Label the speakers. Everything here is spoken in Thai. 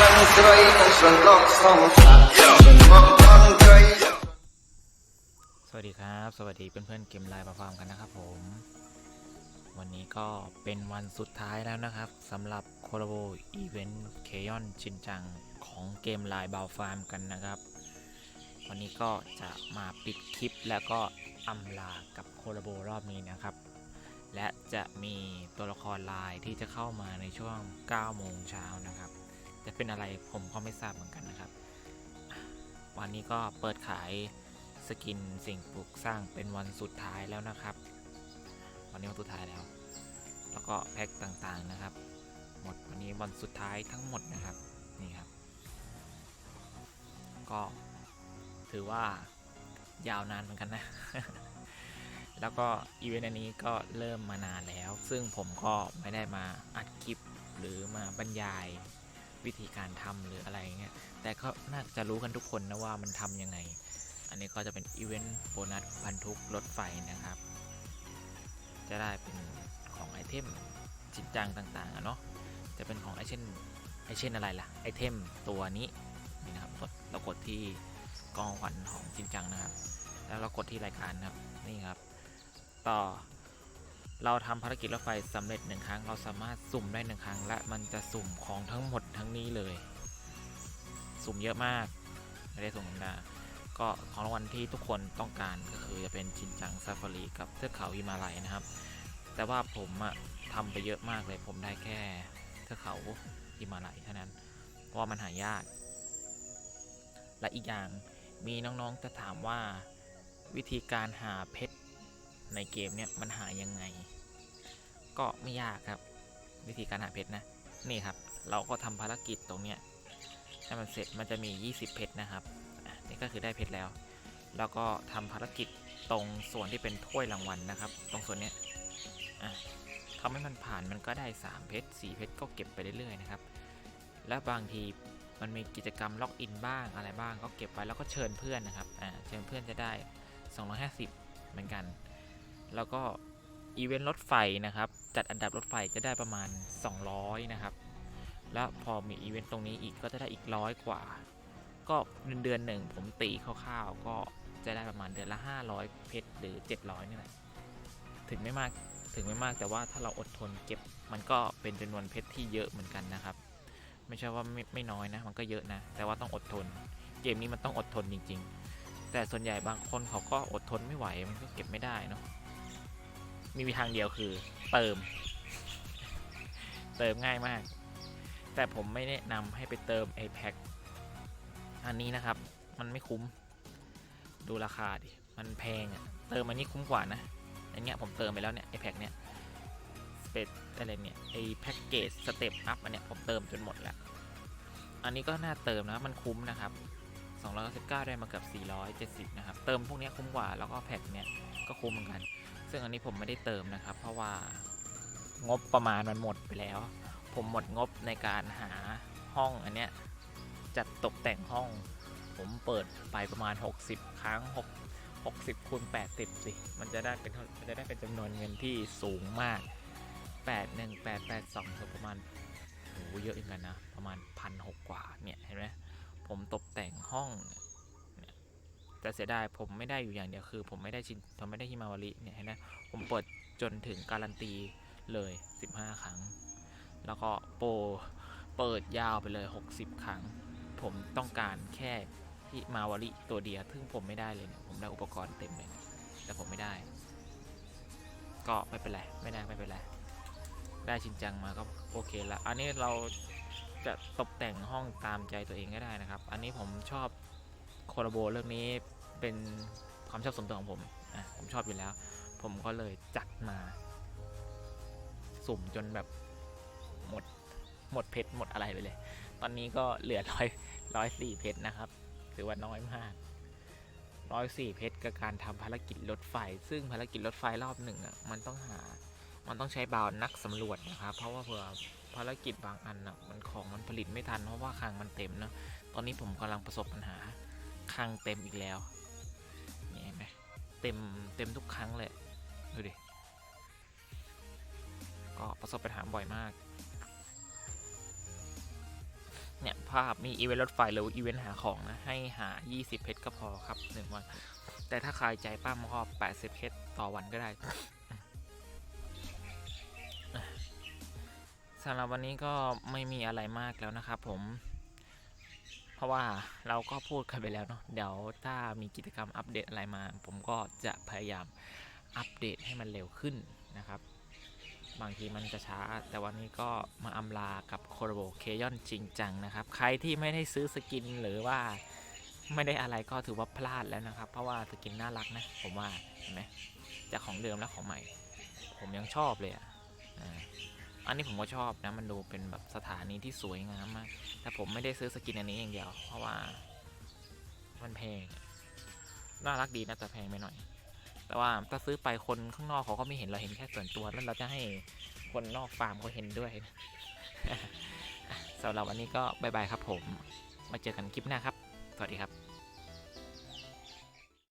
Speaker 1: Nog een tweede, nog soms. Nog een tweede.
Speaker 2: สวัสดีครับ สวัสดีเพื่อนๆเกมไลน์มาฟาร์มกันนะครับผม วันนี้ก็เป็นวันสุดท้ายแล้วนะครับสำหรับโคโ b โบอีเวนต์เคยอนชินจังของเกมไลน์บาวฟาร์มกันนะครับ วันนี้ก็จะมาปิดคลิปแล้วก็อำลากับโคโ b โบรอบนี้นะครับและจะมีตัวละครลายที่จะเข้ามาในช่วง 9 โมงเช้านะครับ เป็นอะไรผมก็ไม่ทราบเหมือนกันนะครับ วันนี้ก็เปิดขายสกินสิ่งปลูกสร้างเป็นวันสุดท้ายแล้วนะครับ วันนี้วันสุดท้ายแล้ว แล้วก็แพ็คต่างๆนะครับ หมดวันนี้วันสุดท้ายทั้งหมดนะครับนี่ครับ ก็ถือว่ายาวนานเหมือนกันนะ แล้วก็อีเวนต์อันนี้ก็เริ่มมานานแล้ว ซึ่งผมก็ไม่ได้มาอัดคลิปหรือมาบรรยาย วิธีการทำหรืออะไรเงี้ยแต่ก็น่าจะรู้กันทุกคนนะว่ามันทำยังไง อันนี้ก็จะเป็นอีเวนต์โบนัสพันทุกรถไฟนะครับ จะได้เป็นของไอเทมจินจังต่างๆอะเนาะจะเป็นของไอเช่นไอเช่นอะไรล่ะไอเทมตัวนี้นี่นะครับกดเรากดที่กองขวัญของจินจังนะครับ แล้วเรากดที่รายการนะครับนี่ครับ ต่อ เราทำภารกิจรถไฟสำเร็จหนึ่งครั้ง เราสามารถสุ่มได้หนึ่งครั้ง และมันจะสุ่มของทั้งหมดทั้งนี้เลย สุ่มเยอะมากไม่ได้สุ่มธรรมดาก็ของรางวัลที่ทุกคนต้องการก็คือจะเป็นชินจังซาฟารีกับเทือกเขาฮิมาลัยนะครับ แต่ว่าผมอะทำไปเยอะมากเลย ผมได้แค่เทือกเขาฮิมาลัยเท่านั้น เพราะว่ามันหายาก และอีกอย่างมีน้องๆจะถามว่าวิธีการหาเพชร ในเกมเนี่ยมันหายังไง ก็ไม่ยากครับ วิธีการหาเพชรนะ นี่ครับ เราก็ทำภารกิจตรงเนี้ยให้มันเสร็จมันจะมี 20 เพชรนะครับนี่ก็คือได้เพชรแล้ว แล้วก็ทำภารกิจตรงส่วนที่เป็นถ้วยรางวัลนะครับ ตรงส่วนเนี้ยทำให้มันผ่านมันก็ได้ 3 เพชร4เพชรก็เก็บไปเรื่อยๆนะครับ และบางทีมันมีกิจกรรมล็อกอินบ้างอะไรบ้างก็เก็บไว้แล้วก็เชิญเพื่อนนะครับเชิญเพื่อนจะได้ 250 เหมือนกัน แล้วก็อีเวนต์รถไฟนะครับ จัดอันดับรถไฟจะได้ประมาณ 200 นะครับ แล้วพอมีอีเวนต์ตรงนี้อีกก็จะได้อีกร้อยกว่า ก็เดือนเดือนหนึ่งผมตีคร่าวๆ ก็จะได้ประมาณเดือนละ 500 เพชรหรือ 700นี่แหละถึงไม่มากถึงไม่มากแต่ว่าถ้าเราอดทนเก็บมันก็เป็นจำนวนเพชรที่เยอะเหมือนกันนะครับ ไม่ใช่ว่าไม่ไม่น้อยนะ มันก็เยอะนะ แต่ว่าต้องอดทน เกมนี้มันต้องอดทนจริง ๆ แต่ส่วนใหญ่บางคนเขาก็อดทนไม่ไหวมันก็เก็บไม่ได้เนาะ มีวิทางเดียวคือเติม เติมง่ายมาก แต่ผมไม่แนะนำให้ไปเติมไอแพ็คอันนี้นะครับ มันไม่คุ้ม ดูราคาดิ มันแพงอะ่ะเติมอันนี้คุ้มกว่านะอันเนี้ยผมเติมไปแล้วเนี่ยไอแพ็คเนี่ยสเปซอะไรเนี่ยไอแพ็กเกจสเต็ปอัพอันเนี้ยผมเติมจนหมดแล้ว อันนี้ก็น่าเติมนะมันคุ้มนะครับ299 ได้มาเกือบ470 นะครับ เติมพวกนี้คุ้มกว่า แล้วก็แพ็คเนี้ยก็คุ้มเหมือนกัน ซึ่งอันนี้ผมไม่ได้เติมนะครับ เพราะว่างบประมาณมันหมดไปแล้ว ผมหมดงบในการหาห้องอันเนี้ยจัดตกแต่งห้อง ผมเปิดไปประมาณ 60 ครั้ง 6 60คูณ80 สิ มันจะได้เป็นมันจะได้เป็นจำนวนเงินที่สูงมาก 8 1 8 8 2คือประมาณโหเยอะเหมือนกันนะ ประมาณพันหกกว่าเนี่ย เห็นไหมผมตกแต่งห้อง แต่เสียดายผมไม่ได้อยู่อย่างเดียวคือ ผมไม่ได้ชินผมไม่ได้ฮิมาวาริเนี่ยเห็นไหมผมเปิดจนถึงการันตีเลย 15 ครั้ง แล้วก็โปรเปิดยาวไปเลย 60 ครั้ง ผมต้องการแค่ที่มาวาริตัวเดียวซึ่งผมไม่ได้เลยเนี่ยผมได้อุปกรณ์เต็มเลยแต่ผมไม่ได้ ก็ไม่เป็นไรไม่ได้ไม่เป็นไรได้ชินจังมาก็โอเคละอันนี้เราจะตกแต่งห้องตามใจตัวเองก็ได้นะครับ อันนี้ผมชอบโคลาโบเรื่องนี้ เป็นความชอบส่วนตัวของผมอะผมชอบอยู่แล้ว ผมก็เลยจัดมาสุ่มจนแบบหมดหมดเพชรหมดอะไรไปเลย ตอนนี้ก็เหลือร้อยร้อยสี่เพชรนะครับ ถือว่าน้อยมากร้อยสี่เพชรกับการทำภารกิจรถไฟ ซึ่งภารกิจรถไฟรอบหนึ่งอะมันต้องหา มันต้องใช้บาวนักสำรวจนะครับ เพราะว่าเผื่อภารกิจบางอันอะมันของมันผลิตไม่ทันเพราะว่าคลังมันเต็มเนอะตอนนี้ผมกำลังประสบปัญหาคลังเต็มอีกแล้ว เต็มเต็มทุกครั้งเลยดูดิ ก็ประสบปัญหาบ่อยมาก เนี่ยภาพมีอีเวนต์รถไฟหรืออีเวนต์หาของนะ ให้หา 20 เพชรก็พอครับ1วัน แต่ถ้าใครใจป้ามก็80 เพชรต่อวันก็ได้สำหรับวันนี้ก็ไม่มีอะไรมากแล้วนะครับผม เพราะว่าเราก็พูดกันไปแล้วเนาะเดี๋ยวถ้ามีกิจกรรมอัปเดตอะไรมา ผมก็จะพยายามอัปเดตให้มันเร็วขึ้นนะครับ บางทีมันจะช้า แต่วันนี้ก็มาอำลากับโคโรโบเคยอนจริงจังนะครับ ใครที่ไม่ได้ซื้อสกินหรือว่าไม่ได้อะไรก็ถือว่าพลาดแล้วนะครับ เพราะว่าสกินน่ารักนะ ผมว่าเห็นไหมจากของเดิมและของใหม่ ผมยังชอบเลยอะอ่า อันนี้ผมก็ชอบนะ มันดูเป็นแบบสถานีที่สวยงามมาก แต่ผมไม่ได้ซื้อสกินอันนี้อย่างเดียว เพราะว่ามันแพง น่ารักดีนะแต่แพงไปหน่อย แต่ว่าถ้าซื้อไปคนข้างนอกเขาก็ไม่เห็นเราเห็นแค่ส่วนตัวแล้วเราจะให้คนนอกฟาร์มเขาเห็นด้วยสำหรับวันนี้ก็บายบายครับผม มาเจอกันคลิปหน้าครับ สวัสดีครับ